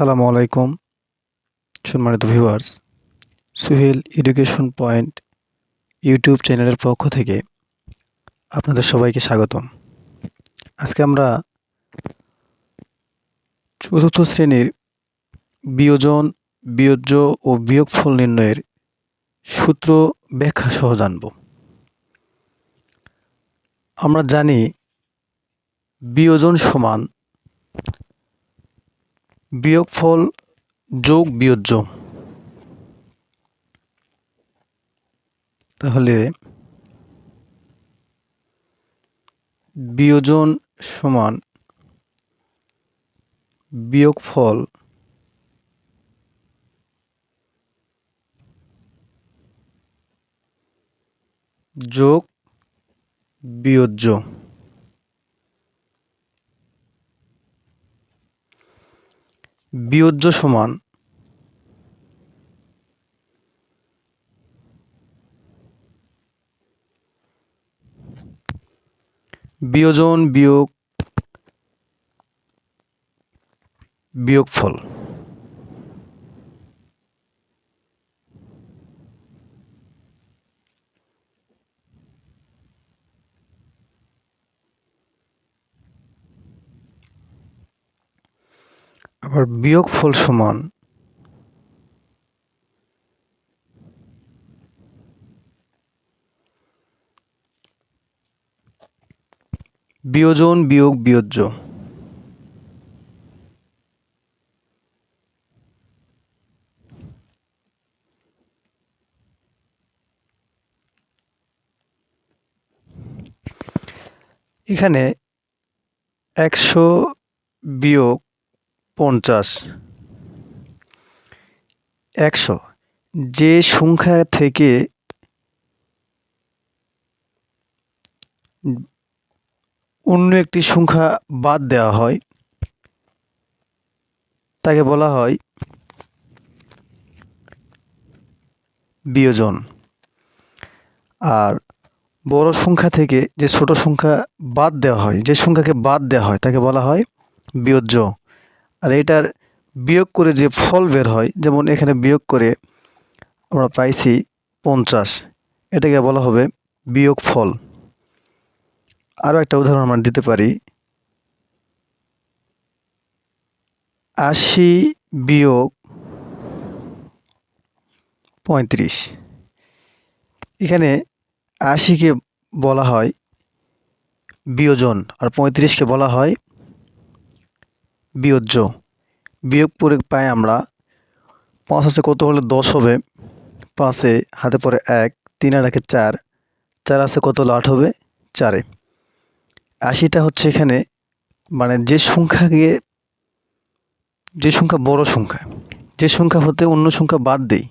আসসালামু আলাইকুম, সম্মানিত viewers Suhel education point YouTube চ্যানেলের পক্ষ থেকে আপনাদের সবাইকে স্বাগতম। আজকে আমরা চতুর্থ শ্রেণির বিয়োজন, বিয়োজ্য ও বিয়োগফল নির্ণয়ের সূত্র ব্যাখ্যা সহ জানব। আমরা জানি বিয়োজন সমান বিয়োগফল যোগ বিয়োজ্য। তাহলে বিয়োজন সমান বিয়োগফল যোগ বিয়োজ্য। বিয়োজ্য সমান বিয়োজন বিয়োগ বিয়োগফল। আবার বিয়োগফল সমান। বিয়োজন বিয়োগ বিয়োজ্য। এখানে একশো বিয়োগ পঞ্চাশ। একশো। যে সংখ্যা থেকে অন্য একটি সংখ্যা বাদ দেওয়া হয়, তাকে বলা হয় বিয়োজন। আর বড় সংখ্যা থেকে যে ছোট সংখ্যা বাদ দেওয়া হয়, যে সংখ্যাকে বাদ দেওয়া হয়, তাকে বলা হয় বিয়োজ্য। আর এটার বিয়োগ করে যে ফল বের হয়, যেমন এখানে বিয়োগ করে আমরা পাইছি পঞ্চাশ, এটাকে বলা হবে বিয়োগ ফল। আরও একটা উদাহরণ আমরা দিতে পারি। আশি বিয়োগ পঁয়ত্রিশ। এখানে আশিকে বলা হয় বিয়োজন, আর পঁয়ত্রিশকে বলা হয় বিয়োজ্য। বিয়োগ করে পাই আমরা পাঁচ আছে কত হলে দশ হবে, পাঁচে হাতে পরে এক, তিন আর একে চার চার আছে কত হলে আট হবে, চারে আশিটা হচ্ছে এখানে মানে যে সংখ্যাকে যে সংখ্যা বড় সংখ্যা, যে সংখ্যা হতে অন্য সংখ্যা বাদ দেই।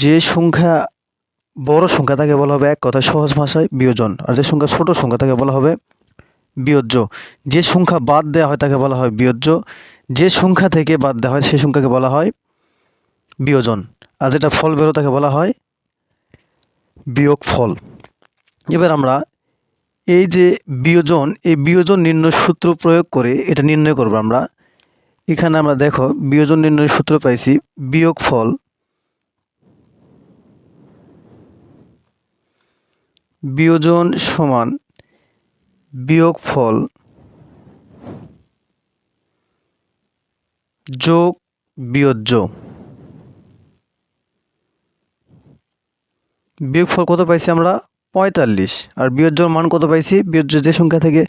যে সংখ্যা বড় সংখ্যা তাকে বলা হবে এক কথা সহজ ভাষায় বিয়োজন, আর যে সংখ্যা ছোট সংখ্যা তাকে বলা হবে বিয়োজ্য। যে সংখ্যা বাদ দেওয়া হয় তাকে বলা হয় বিয়োজ্য। যে সংখ্যা থেকে বাদ দেওয়া হয় সেই সংখ্যাকে বলা হয় বিয়োজন। আর যেটা ফল বেরো তাকে বলা হয় বিয়োগ ফল এবার আমরা এই যে বিয়োজন, এই বিয়োজন নির্ণয় সূত্র প্রয়োগ করে এটা নির্ণয় করব আমরা। এখানে আমরা দেখো বিয়োজন নির্ণয় সূত্র পাইছি বিয়োগ ফল বিয়োজন সমান বিয়োগ ফল যোগ বিয়োজ্য। বিয়োগফল কত পাইছি আমরা? পঁয়তাল্লিশ। আর বিয়োজ্যর মান কত পাইছি? বিয়োজ্য যে সংখ্যা থেকে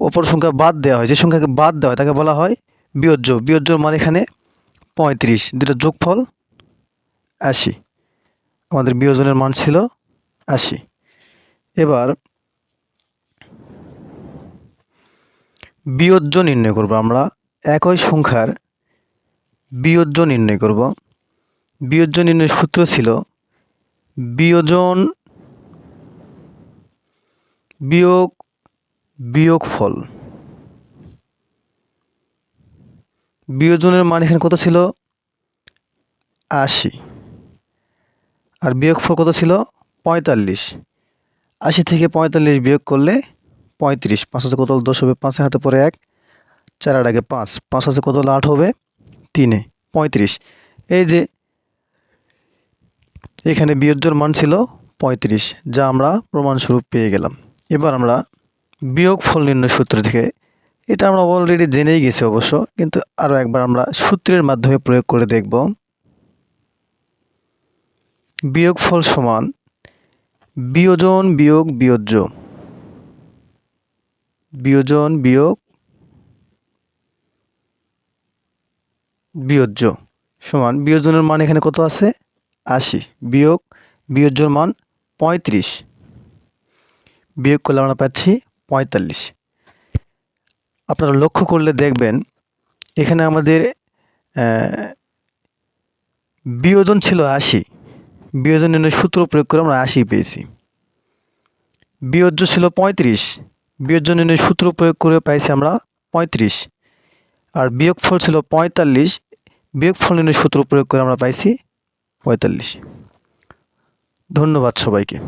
অপর সংখ্যা বাদ দেওয়া হয়, যে সংখ্যাকে বাদ দেওয়া হয়, তাকে বলা হয় বিয়োজ্য। বিয়োজ্যর মান এখানে পঁয়ত্রিশ। দুটো যোগফল আশি। আমাদের বিয়োজনের মান ছিল আশি। এবার বিয়োজ্য নির্ণয় করব আমরা। একই সংখ্যার বিয়োজ্য নির্ণয় করব। বিয়োজ্য নির্ণয়ের সূত্র ছিল বিয়োজন বিয়োগ বিয়োগ ফল বিয়োজনের মান এখানে কত ছিল? আশি। আর বিয়োগফল কত ছিল? পঁয়তাল্লিশ। আশি থেকে পঁয়তাল্লিশ বিয়োগ করলে পঁয়ত্রিশ, পাঁচ হাজার কত দশ হবে, পাঁচের হাতে পরে এক, চার আট আগে পাঁচ পাঁচ আছে কত আট হবে, তিনে, পঁয়ত্রিশ। এই যে এখানে বিয়োজ্যর মান ছিল পঁয়ত্রিশ, যা আমরা প্রমাণস্বরূপ পেয়ে গেলাম। এবার আমরা বিয়োগ ফল নির্ণয় সূত্র থেকে, এটা আমরা অলরেডি জেনেই গেছি অবশ্য, কিন্তু আরও একবার আমরা সূত্রের মাধ্যমে প্রয়োগ করে দেখব। বিয়োগফল সমান বিয়োজন বিয়োগ বিয়োজ্য। বিয়োজন বিয়োগ বিয়োজ্য সমান বিয়োজনের মান এখানে কত আছে? আশি। বিয়োগ বিয়োজ্যর মান পঁয়ত্রিশ। বিয়োগ করলে আমরা পাচ্ছি পঁয়তাল্লিশ। আপনারা লক্ষ্য করলে দেখবেন এখানে আমাদের বিয়োজন ছিল আশি। বিয়োজন নির্ণয় সূত্র প্রয়োগ করে আমরা আশি পেয়েছি। বিয়োজ্য ছিল পঁয়ত্রিশ। বিয়োজ্য নির্ণয় সূত্র প্রয়োগ করে পাইছি আমরা পঁয়ত্রিশ। আর বিয়োগফল ছিল পঁয়তাল্লিশ বিয়োগফল নির্ণয় সূত্র প্রয়োগ করে আমরা পাইছি পঁয়তাল্লিশ। ধন্যবাদ সবাইকে।